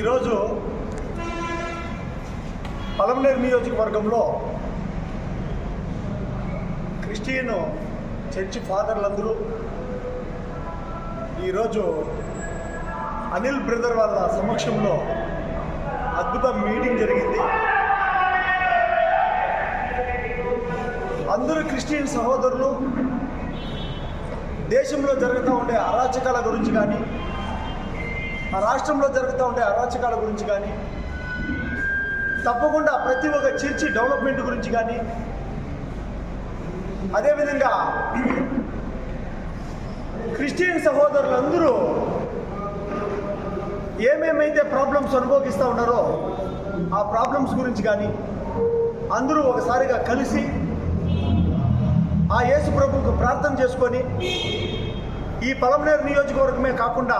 ఈరోజు పలమనేరు నియోజకవర్గంలో Christian church ఫాదర్లందరూ ఈరోజు అనిల్ బ్రదర్ వాళ్ళ సమక్షంలో అద్భుత మీటింగ్ జరిగింది. అందరూ క్రిస్టియన్ సహోదరులు దేశంలో జరుగుతూ ఉండే అరాచకాల గురించి కానీ ఆ రాష్ట్రంలో జరుగుతూ ఉండే అరాచకాల గురించి కానీ తప్పకుండా ప్రతి ఒక్క చర్చి డెవలప్మెంట్ గురించి కానీ అదేవిధంగా క్రిస్టియన్ సహోదరులందరూ ఏమేమైతే ప్రాబ్లమ్స్ అనుభవిస్తూ ఉన్నారో ఆ ప్రాబ్లమ్స్ గురించి కానీ అందరూ ఒకసారిగా కలిసి ఆ యేసు ప్రభుకు ప్రార్థన చేసుకొని ఈ పలమనేరు నియోజకవర్గమే కాకుండా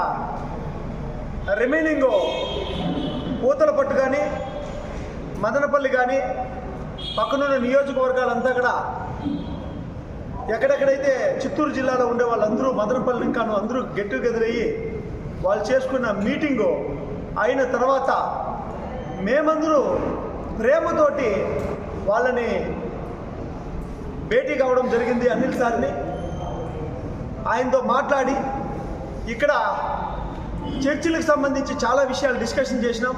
రిమైనింగ్ పూతలపట్టు కానీ మదనపల్లి కానీ పక్కనున్న నియోజకవర్గాలంతా కూడా ఎక్కడెక్కడైతే చిత్తూరు జిల్లాలో ఉండే వాళ్ళందరూ మదనపల్లి ఇంకాను అందరూ గెట్ టుగెదర్ అయ్యి వాళ్ళు చేసుకున్న మీటింగు అయిన తర్వాత మేమందరూ ప్రేమతోటి వాళ్ళని భేటీ కావడం జరిగింది అనిల్ సార్ని. ఆయనతో మాట్లాడి ఇక్కడ చర్చిలకు సంబంధించి చాలా విషయాలు డిస్కషన్ చేసినాం.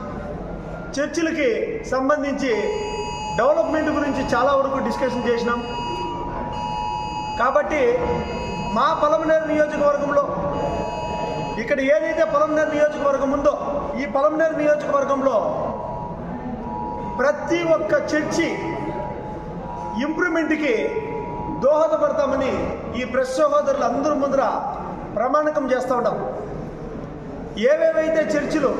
చర్చిలకి సంబంధించి డెవలప్మెంట్ గురించి చాలా వరకు డిస్కషన్ చేసినాం. కాబట్టి మా పలమనేరు నియోజకవర్గంలో ఇక్కడ ఏదైతే పలమనేరు నియోజకవర్గం ఉందో ఈ పలమనేరు నియోజకవర్గంలో ప్రతి ఒక్క చర్చి ఇంప్రూవ్మెంట్కి దోహదపడతామని ఈ ప్రెస్ సహోదరులు అందరూ ముందర ప్రమాణకం చేస్తూ ఉన్నాం. ఏవేవైతే చర్చిలు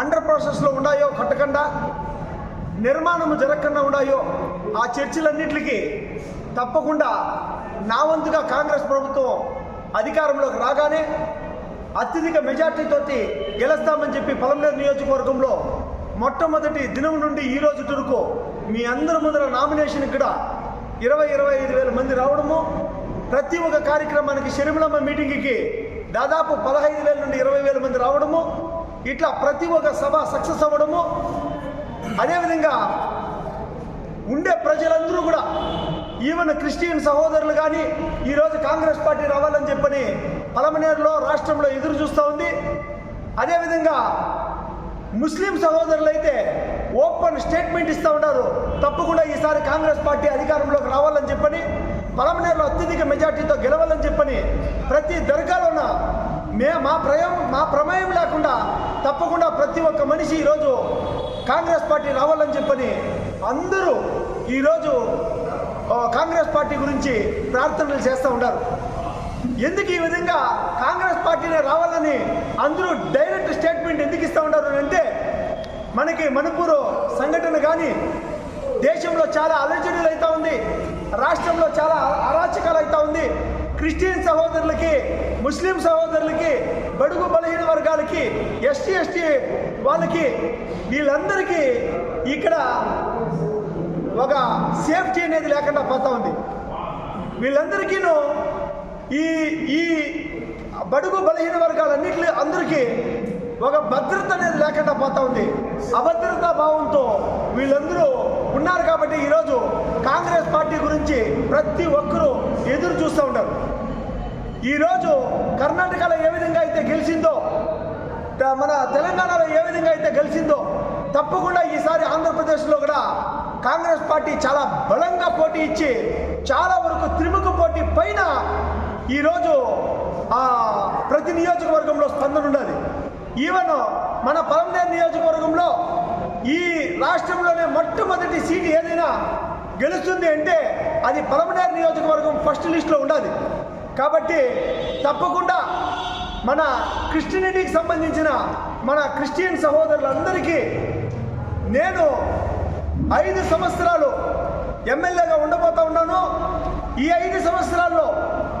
అండర్ ప్రాసెస్లో ఉన్నాయో కట్టకుండా నిర్మాణం జరగకుండా ఉన్నాయో ఆ చర్చిలన్నింటికి తప్పకుండా నా వంతుగా కాంగ్రెస్ ప్రభుత్వం అధికారంలోకి రాగానే అత్యధిక మెజార్టీతోటి గెలుస్తామని చెప్పి పలమనేరు నియోజకవర్గంలో మొట్టమొదటి దినం నుండి ఈ రోజు వరకు మీ అందరి ముందర నామినేషన్ కూడా ఇరవై ఇరవై ఐదు వేల మంది రావడము ప్రతి ఒక్క కార్యక్రమానికి షర్మిలమ్మ మీటింగ్కి దాదాపు పదహైదు వేల నుండి ఇరవై వేల మంది రావడము ఇట్లా ప్రతి ఒక్క సభ సక్సెస్ అవ్వడము అదేవిధంగా ఉండే ప్రజలందరూ కూడా ఈవెన్ క్రిస్టియన్ సహోదరులు కానీ ఈరోజు కాంగ్రెస్ పార్టీ రావాలని చెప్పని పలమనేరులో రాష్ట్రంలో ఎదురు చూస్తూ ఉంది. అదేవిధంగా ముస్లిం సహోదరులు అయితే ఓపెన్ స్టేట్మెంట్ ఇస్తూ ఉన్నారు. తప్పకుండా ఈసారి కాంగ్రెస్ పార్టీ అధికారంలోకి రావాలని చెప్పని పలమనేరులో అత్యధిక మెజార్టీతో గెలవాలని చెప్పని ప్రతి దర్గాలోన మే మా ప్రయం మా ప్రమేయం లేకుండా తప్పకుండా ప్రతి ఒక్క మనిషి ఈరోజు కాంగ్రెస్ పార్టీ రావాలని చెప్పని అందరూ ఈరోజు కాంగ్రెస్ పార్టీ గురించి ప్రార్థనలు చేస్తూ ఉన్నారు. ఎందుకు ఈ విధంగా కాంగ్రెస్ పార్టీనే రావాలని అందరూ డైరెక్ట్ స్టేట్మెంట్ ఎందుకు ఇస్తూ ఉన్నారు అంటే మనకి మణిపూర్ సంఘటన కానీ దేశంలో చాలా అలజడులు అవుతూ ఉంది. రాష్ట్రంలో చాలా అరాచకాలు అవుతా ఉంది క్రిస్టియన్ సహోదరులకి ముస్లిం సహోదరులకి బడుగు బలహీన వర్గాలకి ఎస్టీ ఎస్టీ వాళ్ళకి వీళ్ళందరికీ ఇక్కడ ఒక సేఫ్టీ అనేది లేకుండా పోతా ఉంది. వీళ్ళందరికీను ఈ ఈ బడుగు బలహీన వర్గాలన్నింటి అందరికీ ఒక భద్రత అనేది లేకుండా పోతా ఉంది. అభద్రతా భావంతో వీళ్ళందరూ ఉన్నారు కాబట్టి ఈరోజు కాంగ్రెస్ పార్టీ గురించి ప్రతి ఒక్కరూ ఎదురు చూస్తూ ఉంటారు ఈరోజు కర్ణాటకలో ఏ విధంగా అయితే గెలిచిందో మన తెలంగాణలో ఏ విధంగా అయితే గెలిచిందో తప్పకుండా ఈసారి ఆంధ్రప్రదేశ్లో కూడా కాంగ్రెస్ పార్టీ చాలా బలంగా పోటీ ఇచ్చి చాలా వరకు త్రిముఖ పోటీ పైన ఈరోజు ప్రతి నియోజకవర్గంలో స్పందన ఉన్నది. ఈవెన్ మన పలమనేరు నియోజకవర్గంలో ఈ రాష్ట్రంలోనే మొట్టమొదటి సీటు ఏదైనా గెలుస్తుంది అంటే అది పలమనేరు నియోజకవర్గం ఫస్ట్ లిస్ట్లో ఉండాలి. కాబట్టి తప్పకుండా మన క్రిస్టియనిటీకి సంబంధించిన మన క్రిస్టియన్ సహోదరులందరికీ నేను ఐదు సంవత్సరాలు ఎమ్మెల్యేగా ఉండబోతా ఉన్నాను. ఈ ఐదు సంవత్సరాల్లో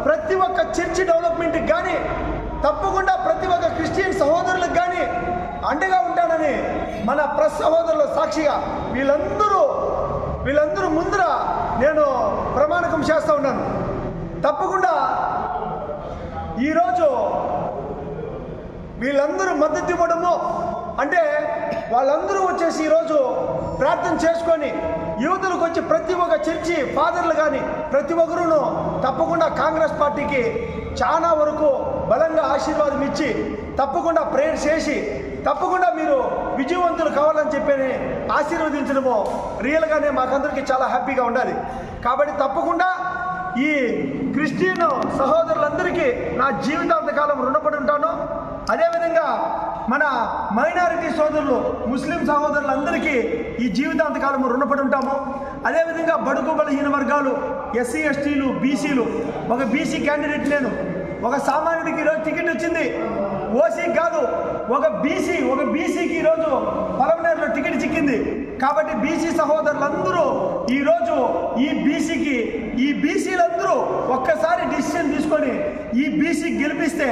ప్రతి ఒక్క చర్చి డెవలప్మెంట్కి కానీ తప్పకుండా ప్రతి ఒక్క క్రిస్టియన్ సహోదరులకు కానీ అండగా ఉంటానని మన ప్రెస్ సహోదరుల సాక్షిగా వీళ్ళందరూ వీళ్ళందరూ ముందర నేను ప్రమాణకం చేస్తూ ఉన్నాను. తప్పకుండా ఈరోజు వీళ్ళందరూ మద్దతు ఇవ్వడము అంటే వాళ్ళందరూ వచ్చేసి ఈరోజు ప్రార్థన చేసుకొని యువతులకు వచ్చి ప్రతి ఒక్క చర్చి ఫాదర్లు కానీ ప్రతి ఒక్కరూ తప్పకుండా కాంగ్రెస్ పార్టీకి చాలా వరకు బలంగా ఆశీర్వాదం ఇచ్చి తప్పకుండా ప్రేయర్ చేసి తప్పకుండా మీరు విజయవంతులు కావాలని చెప్పి ఆశీర్వదించడము రియల్గానే మాకందరికీ చాలా హ్యాపీగా ఉండాలి. కాబట్టి తప్పకుండా ఈ క్రిస్టియన్ సహోదరులందరికీ నా జీవితాంతకాలం రుణపడి ఉంటాను. అదేవిధంగా మన మైనారిటీ సోదరులు ముస్లిం సహోదరులందరికీ ఈ జీవితాంతకాలం రుణపడి ఉంటాము. అదేవిధంగా బడుగు బలహీన వర్గాలు ఎస్సీ ఎస్టీలు బీసీలు ఒక బీసీ క్యాండిడేట్ నేను. ఒక సామాన్యుడికి ఈరోజు టికెట్ వచ్చింది. ఓసీ కాదు ఒక బీసీ ఒక బీసీకి ఈరోజు పలమనేరులో టికెట్ చిక్కింది. కాబట్టి బీసీ సహోదరులందరూ ఈరోజు ఈ బీసీకి ఈ బీసీలందరూ ఒక్కసారి డిసిషన్ తీసుకొని ఈ బీసీ గెలిపిస్తే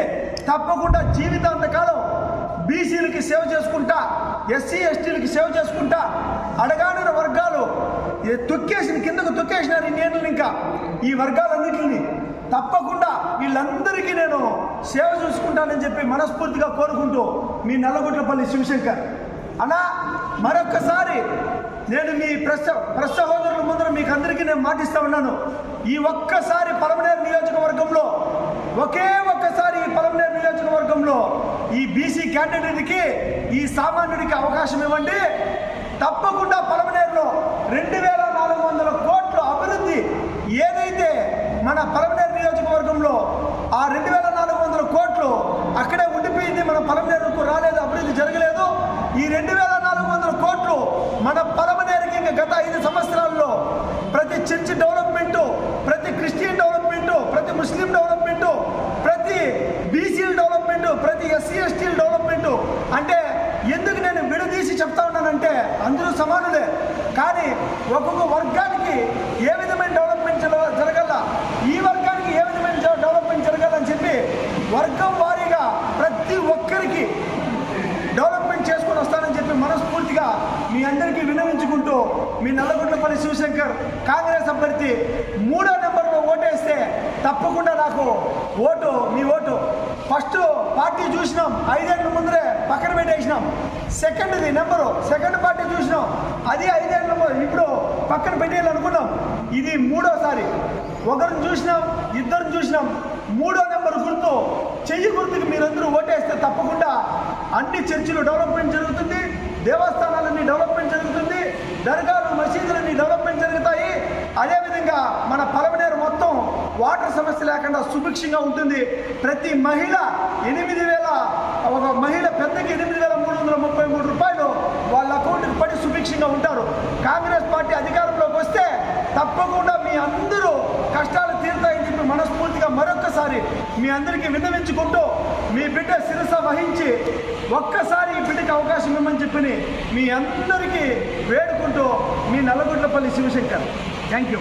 తప్పకుండా జీవితాంతకాలం బీసీలకి సేవ చేసుకుంటా ఎస్సీ ఎస్టీలకి సేవ చేసుకుంటా అడగాడిన వర్గాలు తొక్కేసిన కిందకు తొక్కేసినారు ఇన్నేళ్ళు ఇంకా ఈ వర్గాలన్నింటినీ. తప్పకుండా వీళ్ళందరికీ నేను సేవ చూసుకుంటానని చెప్పి మనస్ఫూర్తిగా కోరుకుంటూ మీ నల్లగుట్లపల్లి శివశంకర్. అలా మరొక్కసారి నేను మీ ప్రశ్న ప్రశ్న సహోదరుల ముందర మీకు అందరికీ నేను మాటిస్తా ఉన్నాను. ఈ ఒక్కసారి పలమనేరు నియోజకవర్గంలో ఒకే ఒక్కసారి ఈ పలమనేరు నియోజకవర్గంలో ఈ బీసీ క్యాండిడేట్కి ఈ సామాన్యుడికి అవకాశం ఇవ్వండి. తప్పకుండా పలమనేరులో రెండు వేల నాలుగు వందల కోట్ల అభివృద్ధి ఏదైతే మన పలమనేరు ఆ రెండు వేల నాలుగు వందల కోట్లు అక్కడే ఉండిపోయింది. మన పలమనేరుకు రాలేదు అభివృద్ధి జరగలేదు. ఈ రెండు వేల నాలుగు వందల కోట్లు మన పలమనేరుకి ఇంకా గత ఐదు సంవత్సరాల్లో ప్రతి చర్చ్ డెవలప్మెంటు ప్రతి క్రిస్టియన్ డెవలప్మెంటు ప్రతి ముస్లిం డెవలప్మెంటు ప్రతి బీసీల డెవలప్మెంటు ప్రతి ఎస్సీ ఎస్టీల డెవలప్మెంటు అంటే ఎందుకు నేను విడదీసి చెప్తా ఉన్నానంటే అందరూ సమానులే. కానీ ఒక్కొక్క వర్గానికి ఏ విధంగా డెవలప్మెంట్ జరగ- జరగాల ఈ వర్గానికి ఏ విధమైన జ- డెవలప్మెంట్ జరగాలని చెప్పి వర్గం వారీగా ప్రతి ఒక్కరికి డెవలప్మెంట్ చేసుకొని వస్తానని చెప్పి మనస్ఫూర్తిగా మీ అందరికీ వినవించుకుంటూ మీ నల్లగొండపల్లి శివశంకర్ కాంగ్రెస్ అభ్యర్థి మూడో నెంబర్లో ఓటేస్తే తప్పకుండా నాకు ఓటు మీ ఓటు. ఫస్ట్ పార్టీ చూసినాం ఐదేళ్ళ ముందరే పక్కన పెట్టేసినాం. సెకండ్ది నెంబరు సెకండ్ పార్టీ చూసినాం. అది ఐదేళ్ళ ఇప్పుడు పక్కన పెట్టేయాలనుకున్నాం. ఇది మూడోసారి. ఒకరిని చూసినాం ఇద్దరిని చూసినాం. మూడో నెంబర్ గుర్తు. చెయ్యి గుర్తుకి మీరందరూ ఓటేస్తే తప్పకుండా అన్ని చర్చిలు డెవలప్మెంట్ జరుగుతుంది దేవస్థానాలన్నీ డెవలప్మెంట్ జరుగుతుంది దర్గాలు మసీదులన్నీ డెవలప్మెంట్ జరుగుతాయి. అదేవిధంగా మన పలమనేరు మొత్తం వాటర్ సమస్య లేకుండా సుభిక్షంగా ఉంటుంది. ప్రతి మహిళ ఎనిమిది వేల ఒక మహిళ పెద్దకి ఎనిమిది వేల మూడు వందల ముప్పై మూడు రూపాయలు వాళ్ళ అకౌంట్కి పడి సుభిక్షంగా ఉంటారు. కాంగ్రెస్ పార్టీ అధికారంలోకి వస్తే తప్పకుండా మీ అందరూ కష్టాలు తీరుతాయని చెప్పి మనస్ఫూర్తిగా మరొక్కసారి మీ అందరికీ విన్నవించుకుంటూ మీ బిడ్డ శిరస వహించి ఒక్కసారి ఈ బిడ్డకి అవకాశం ఇవ్వమని చెప్పి మీ అందరికీ వేడుకుంటూ మీ నల్లగొండపల్లి శివశంకర్. Thank you